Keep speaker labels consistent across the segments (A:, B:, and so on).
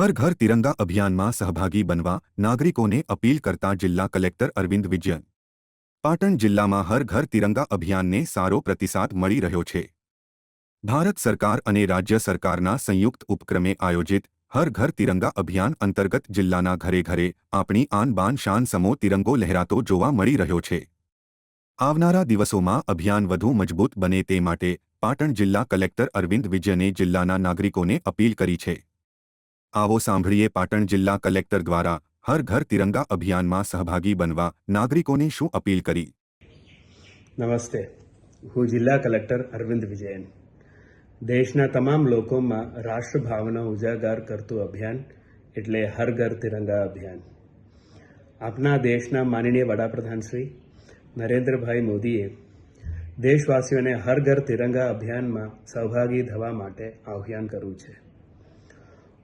A: હર ઘર તિરંગા અભિયાનમાં સહભાગી બનવા નાગરિકોને અપીલ કરતા જિલ્લા કલેક્ટર અરવિંદ વિજયન. પાટણ જિલ્લામાં હર ઘર તિરંગા અભિયાનને સારો પ્રતિસાદ મળી રહ્યો છે. ભારત સરકાર અને રાજ્ય સરકારના સંયુક્ત ઉપક્રમે આયોજિત હર ઘર તિરંગા અભિયાન અંતર્ગત જિલ્લાના ઘરે ઘરે આપણી આન શાન સમો તિરંગો લહેરાતો જોવા મળી રહ્યો છે. આવનારા દિવસોમાં અભિયાન વધુ મજબૂત બને તે માટે પાટણ જિલ્લા કલેક્ટર અરવિંદ વિજયને જિલ્લાના નાગરિકોને અપીલ કરી છે. આવો સાંભળીએ પાટણ જિલ્લા કલેક્ટર દ્વારા હર ઘર તિરંગા અભિયાનમાં સહભાગી બનવા નાગરિકોને શું અપીલ કરી?
B: નમસ્તે. હું જિલ્લા કલેક્ટર અરવિંદ વિજયન. દેશના તમામ લોકોમાં રાષ્ટ્રભાવના ઉજાગર કરતું અભિયાન એટલે હર ઘર તિરંગા અભિયાન. આપના દેશના માનનીય વડાપ્રધાન શ્રી નરેન્દ્રભાઈ મોદીએ દેશવાસીઓને હર ઘર તિરંગા અભિયાનમાં સહભાગી થવા માટે આહ્વાન કર્યું છે.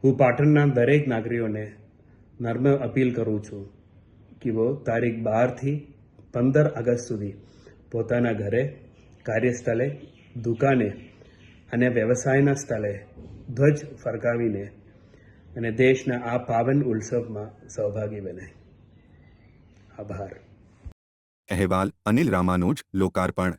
B: હું પાટણના દરેક નાગરિકોને નર્મ અપીલ કરું છું કે વો તારીખ બારથી પંદર ઓગસ્ટ સુધી પોતાના ઘરે, કાર્યસ્થળે, દુકાને અને વ્યવસાયના સ્થળે ધ્વજ ફરકાવીને અને દેશના આ પાવન ઉત્સવમાં સહભાગી બને. આભાર.
A: અહેવાલ અનિલ રામાનુજ, લોકાર્પણ.